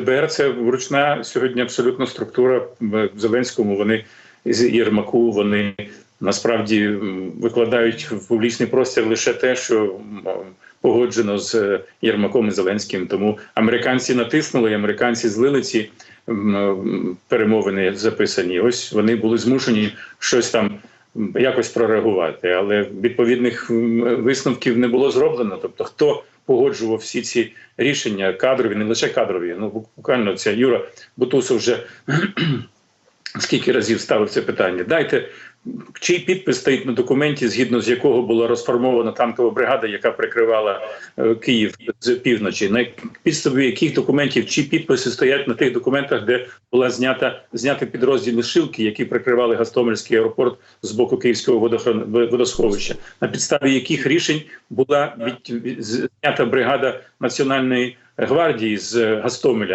ДБР це вручна сьогодні абсолютно структура в Зеленському. Вони з Єрмаку вони насправді викладають в публічний простір лише те, що погоджено з Єрмаком і Зеленським. Тому американці натиснули, американці злили ці перемовини записані. Ось вони були змушені щось там якось прореагувати, але відповідних висновків не було зроблено. Тобто, хто погоджував всі ці рішення кадрові, не лише кадрові. Ну буквально ця Юра Бутусов вже скільки разів ставив це питання. Дайте чий підпис стоїть на документі, згідно з якого була розформована танкова бригада, яка прикривала е, Київ з півночі. На підставі яких документів чи підписи стоять на тих документах, де була знята зняти підрозділи Шилки, які прикривали Гастомельський аеропорт з боку Київського водосховища, на підставі яких рішень була від... від- знята бригада національної гвардії з Гастомеля.